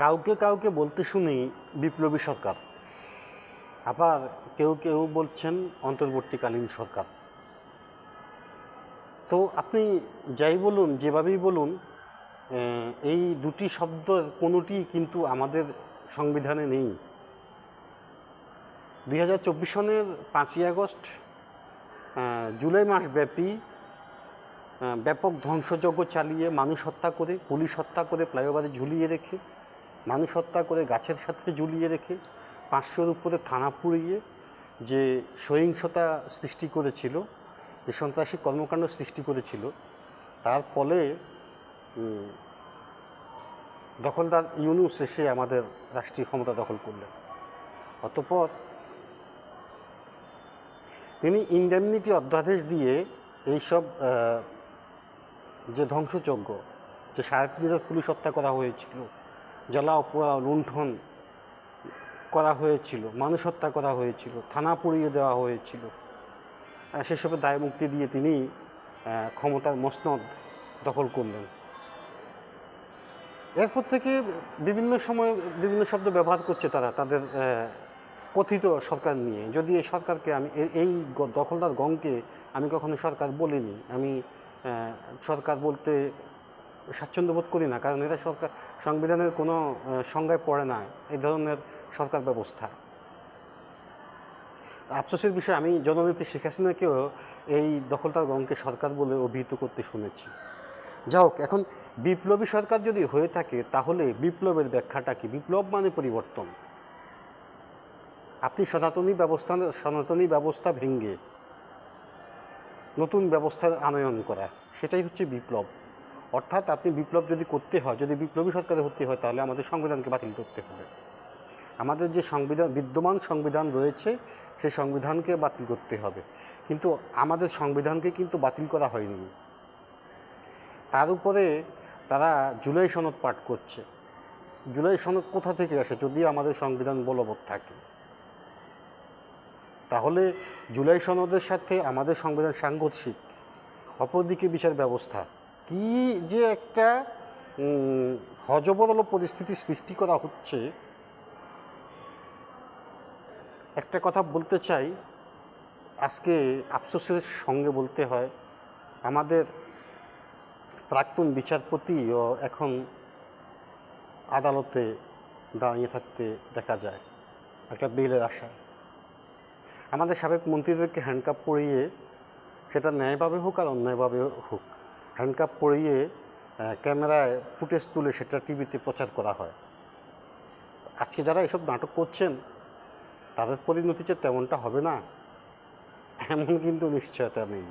কাউকে কাউকে বলতে শুনি বিপ্লবী সরকার। আবার কেউ কেউ বলছেন অন্তর্বর্তীকালীন সরকার। তো আপনি যাই বলুন, যেভাবেই বলুন এই দুটি শব্দ কোনোটি কিন্তু আমাদের সংবিধানে নেই। দুই হাজার চব্বিশ সনের পাঁচই আগস্ট জুলাই মাস ব্যাপী ব্যাপক ধ্বংসযজ্ঞ চালিয়ে মানুষ হত্যা করে, পুলিশ হত্যা করে, ফ্লাইওভারে ঝুলিয়ে রেখে মানুষ হত্যা করে গাছের সাথে ঝুলিয়ে রেখে পাঁচশোর উপরে থানা পুড়িয়ে যে সহিংসতা সৃষ্টি করেছিল, যে সন্ত্রাসী কর্মকাণ্ড সৃষ্টি করেছিল, তার ফলে দখলদার ইউনুস এসে আমাদের রাষ্ট্রীয় ক্ষমতা দখল করলেন। অতপর তিনি ইন্ডেমনিটি অধ্যাদেশ দিয়ে এইসব যে ধ্বংসযজ্ঞ, যে সাড়ে তিন হাজার পুলিশ হত্যা করা হয়েছিল জ্বালাও পোড়া লুণ্ঠন করা হয়েছিল, মানুষ হত্যা করা হয়েছিল, থানা পুড়িয়ে দেওয়া হয়েছিল। সেসবের দায় মুক্তি দিয়ে তিনি ক্ষমতার মসনদ দখল করলেন। এরপর থেকে বিভিন্ন সময় বিভিন্ন শব্দ ব্যবহার করছে তারা, তাদের কথিত সরকার নিয়ে। যদি এই সরকারকে আমি এই দখলদার গংকে আমি কখনো সরকার বলিনি। আমি সরকার বলতে স্বাচ্ছন্দ্য বোধ করি না, কারণ এটা সরকার, সংবিধানের কোনো সংজ্ঞায় পড়ে না এই ধরনের সরকার ব্যবস্থা। আফসোসের বিষয়, আমি জননেত্রী শেখ হাসিনাকেও এই দখলদার গংকে সরকার বলে অভিহিত করতে শুনেছি। যা হোক, এখন বিপ্লবী সরকার যদি হয়ে থাকে, তাহলে বিপ্লবের ব্যাখ্যাটা কি? বিপ্লব মানে পরিবর্তন। আপনি সনাতনী ব্যবস্থা সনাতনী ব্যবস্থা ভেঙ্গে নতুন ব্যবস্থার আনয়ন করা, সেটাই হচ্ছে বিপ্লব। অর্থাৎ আপনি বিপ্লব যদি করতে হয়, যদি বিপ্লবী সরকারে হতে হয়, তাহলে আমাদের সংবিধানকে বাতিল করতে হবে। আমাদের যে সংবিধান, বিদ্যমান সংবিধান রয়েছে, সেই সংবিধানকে বাতিল করতে হবে। কিন্তু আমাদের সংবিধানকে কিন্তু বাতিল করা হয়নি। তার উপরে তারা জুলাই সনদ পাঠ করছে। জুলাই সনদ কোথা থেকে আসে? যদি আমাদের সংবিধান বলবৎ থাকে। তাহলে জুলাই সনদের সাথে আমাদের সংবিধান সাংঘর্ষিক, অপরদিকে বিচার ব্যবস্থা। কি যে একটা উম, হজবরল পরিস্থিতি সৃষ্টি করা হচ্ছে। একটা কথা বলতে চাই আজকে আফসোসের সঙ্গে বলতে হয় আমাদের প্রাক্তন বিচারপতিও এখন আদালতে দাঁড়িয়ে থাকতে দেখা যায় একটা বেলের আশায়। আমাদের সাবেক মন্ত্রীদেরকে হ্যান্ডকাপ পরিয়ে সেটা ন্যায়ভাবে হোক আর অন্যায়ভাবে হোক হ্যান্ডকাপ পরিয়ে ক্যামেরায় ফুটেজ তুলে সেটা টিভিতে প্রচার করা হয়। আজকে যারা এসব নাটক করছেন, তাদের পরিণতি যে তেমনটা হবে না, এমন কিন্তু নিশ্চয়তা নেই।